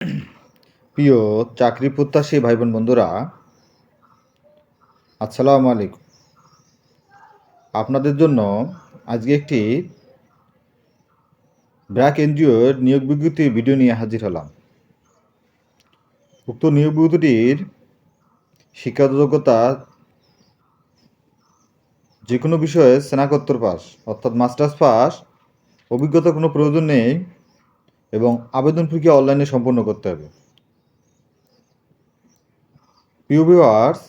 প্রিয় চাকরি প্রত্যাশী ভাই বোন বন্ধুরা, আসসালামু আলাইকুম। আপনাদের জন্য আজকে একটি ব্র্যাক এনজিওর নিয়োগ বিজ্ঞপ্তি ভিডিও নিয়ে হাজির হলাম। উক্ত নিয়োগ বিজ্ঞপ্তিটির শিক্ষাগত যোগ্যতা যে কোনো বিষয়ে স্নাতকোত্তর পাস, অর্থাৎ মাস্টার্স পাস অভিজ্ঞতা কোনো প্রয়োজন নেই। এবং আবেদন প্রক্রিয়া অনলাইনে সম্পন্ন করতে হবে। প্রিয় ভিউয়ার্স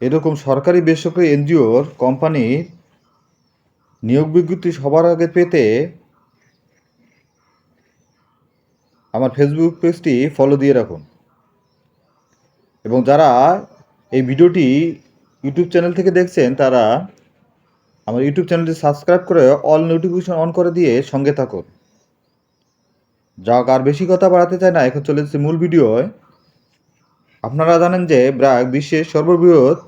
এরকম সরকারি বেসরকারি এনজিওর কোম্পানির নিয়োগ বিজ্ঞপ্তি সবার আগে পেতে আমার ফেসবুক পেজটি ফলো দিয়ে রাখুন। এবং যারা এই ভিডিওটি ইউটিউব চ্যানেল থেকে দেখছেন, তারা আমার ইউটিউব চ্যানেলটি সাবস্ক্রাইব করে অল নোটিফিকেশন অন করে দিয়ে সঙ্গে থাকুন। যাক, আর বেশি কথা বাড়াতে চাই না, এখন চলে মূল ভিডিওয়। আপনারা জানেন যে ব্র্যাক বিশ্বের সর্ববৃহৎ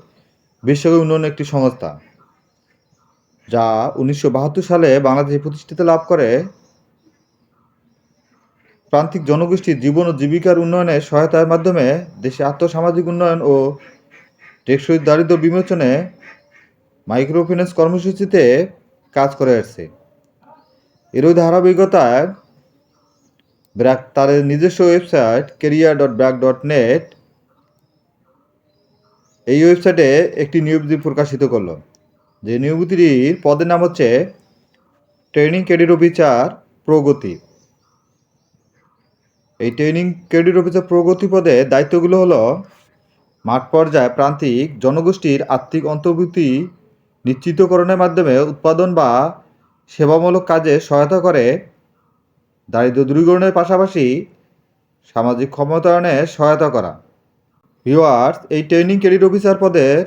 বেসরকারি উন্নয়ন একটি সংস্থা, যা উনিশশো বাহাত্তর সালে বাংলাদেশে প্রতিষ্ঠিত লাভ করে। প্রান্তিক জনগোষ্ঠীর জীবন ও জীবিকার উন্নয়নে সহায়তার মাধ্যমে দেশে আর্থসামাজিক উন্নয়ন ও টেকসই দারিদ্র বিমোচনে মাইক্রোফিন্যান্স কর্মসূচিতে কাজ করে আসছে। এরই ধারাবাহিকতায় ব্র্যাক তাদের নিজস্ব website career dot BRAC dot net এই ওয়েবসাইটে একটি নিয়োগটি প্রকাশিত করল। যে নিয়োগটির পদের নাম হচ্ছে ট্রেনিং ক্রেডিট অফিসার প্রগতি। এই ট্রেনিং ক্রেডিট অফিসার প্রগতি পদে দায়িত্বগুলো হলো মাঠ পর্যায়ে প্রান্তিক জনগোষ্ঠীর আর্থিক অন্তর্ভুক্তি নিশ্চিতকরণের মাধ্যমে উৎপাদন বা সেবামূলক কাজে সহায়তা করে দারিদ্র দূরীকরণের পাশাপাশি সামাজিক ক্ষমতায়নে সহায়তা করা। ভিওয়ার্স এই ট্রেনিং ক্রেডিট অফিসার পদের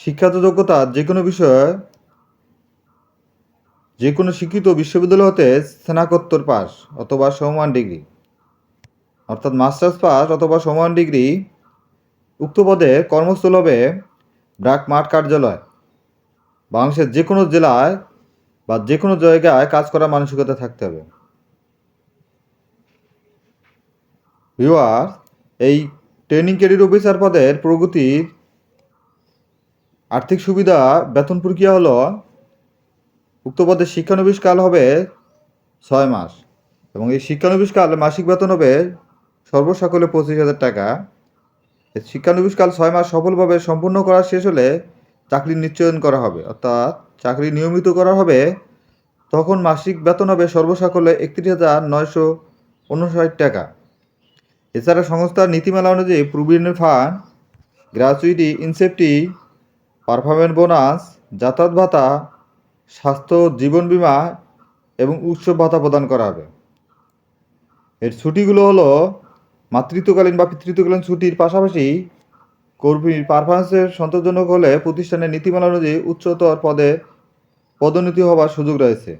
শিক্ষাগত যোগ্যতা যে কোনো বিষয়ে যে কোনো শিক্ষিত বিশ্ববিদ্যালয় হতে স্নাতকোত্তর পাস অথবা সমমান ডিগ্রি। অর্থাৎ মাস্টার্স পাস অথবা সমান ডিগ্রি উক্ত পদে কর্মস্থল হবে ব্রাক মাঠ কার্যালয়। বাংলাদেশের যে কোনো জেলায় বা যে কোনো জায়গায় কাজ করার মানসিকতা থাকতে হবে। ভিওয়ার্স এই ট্রেনিং ক্রেডিট অফিসার পদের প্রগতির আর্থিক সুবিধা বেতন প্রক্রিয়া হলো? উক্ত পদে শিক্ষানবিশকাল হবে ছয় মাস এবং এই শিক্ষানবিশকাল মাসিক বেতন হবে সর্বসকলে পঁচিশ হাজার টাকা। এই শিক্ষানবিশকাল ছয় মাস সফলভাবে সম্পূর্ণ করা শেষ হলে চাকরি নিশ্চয়ন করা হবে। অর্থাৎ চাকরি নিয়মিত করা হবে, তখন মাসিক বেতন হবে সর্বসকলে একত্রিশ হাজার নয়শো উনষাট টাকা। এছাড়া সংস্থার নীতিমালা অনুযায়ী provident fund gratuity incentive, performance bonus, যাতায়াত ভাতা, স্বাস্থ্য, জীবন বীমা এবং উৎসব ভাতা প্রদান করা হবে। এর ছুটিগুলো হলো মাতৃত্বকালীন বা পিতৃত্বকালীন ছুটির পাশাপাশি কর্মীর পারফরমেন্সের সন্তোষজনক হলে প্রতিষ্ঠানের নীতিমালা অনুযায়ী উচ্চতর পদে পদোন্নতি হওয়ার সুযোগ রয়েছে।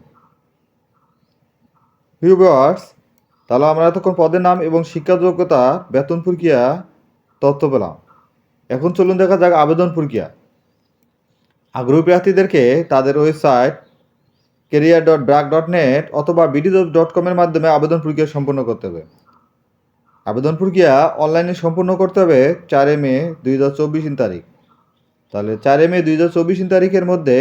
ভিউয়ার্স তাহলে আমরা এতক্ষণ পদের নাম এবং শিক্ষা যোগ্যতা, বেতন প্রক্রিয়া, তথ্য পেলাম। এখন চলুন দেখা যাক আবেদন প্রক্রিয়া। আগ্রহী প্রার্থীদেরকে তাদের website career dot BRAC dot net অথবা বিডি ডট কমের মাধ্যমে আবেদন প্রক্রিয়া সম্পন্ন করতে হবে। আবেদন প্রক্রিয়া অনলাইনে সম্পূর্ণ করতে হবে চারে মে দুই হাজার চব্বিশ তারিখ। তাহলে চারে মে দুই হাজার চব্বিশ তারিখের মধ্যে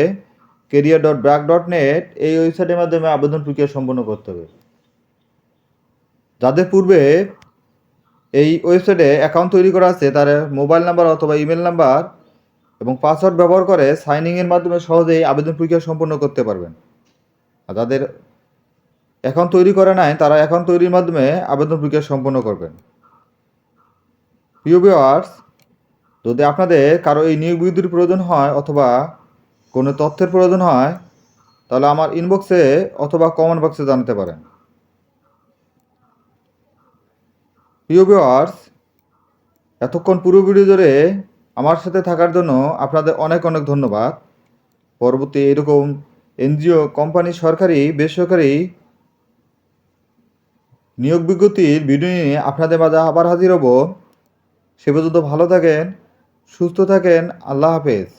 career dot BRAC dot net এই ওয়েবসাইটের মাধ্যমে আবেদন প্রক্রিয়া সম্পন্ন করতে হবে। যাদের পূর্বে এই ওয়েবসাইটে অ্যাকাউন্ট তৈরি করা আছে, তার মোবাইল নাম্বার অথবা ইমেল নাম্বার এবং পাসওয়ার্ড ব্যবহার করে সাইনিংয়ের মাধ্যমে সহজেই আবেদন প্রক্রিয়া সম্পন্ন করতে পারবেন। আর যাদের অ্যাকাউন্ট তৈরি করে নাই, তারা অ্যাকাউন্ট তৈরির মাধ্যমে আবেদন প্রক্রিয়া সম্পন্ন করবেন। প্রিয় ভিওয়ার্স যদি আপনাদের কারও এই নিয়োগ বিদ্যুৎ প্রয়োজন হয় অথবা কোনো তথ্যের প্রয়োজন হয়, তাহলে আমার ইনবক্সে অথবা কমেন্ট বক্সে জানাতে পারেন। প্রিয় ভিওয়ার্স এতক্ষণ পুরো ভিডিও ধরে আমার সাথে থাকার জন্য আপনাদের অনেক অনেক ধন্যবাদ। পরবর্তী এরকম এনজিও কোম্পানি সরকারি, বেসরকারি নিয়োগ বিজ্ঞপ্তির ভিডিও নিয়ে আপনাদের মাঝে আবার হাজির হব। সে পর্যন্ত ভালো থাকেন, সুস্থ থাকেন, আল্লাহ হাফেজ।